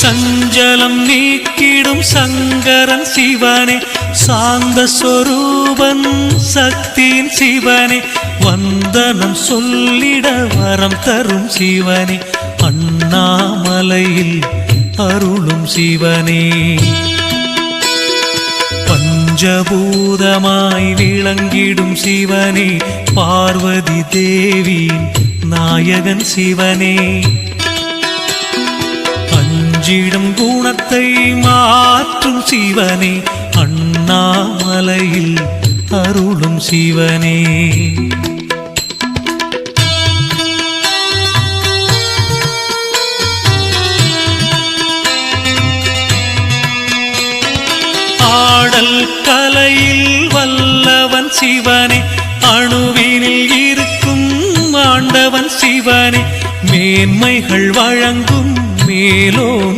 சஞ்சலம் நீக்கிடும் சங்கரன் சிவனே சாந்த சொரூபன் சக்தியின் சிவனே வந்தனம் சொல்லிட வரம் தரும் சிவனே அண்ணாமலையில் அருளும் சிவனே. பஞ்சபூதமாய் விளங்கிடும் சிவனே பார்வதி தேவி நாயகன் சிவனே. அஞ்சிடும் குணத்தை மாற்றும் சிவனே அண்ணாமலையில் அருளும் சிவனே. ஆடல் கலையில் வல்லவன் சிவனே அணுவினில் இருக்கும் ஆண்டவன் சிவனே மேன்மைகள் வழங்கும் மேலோன்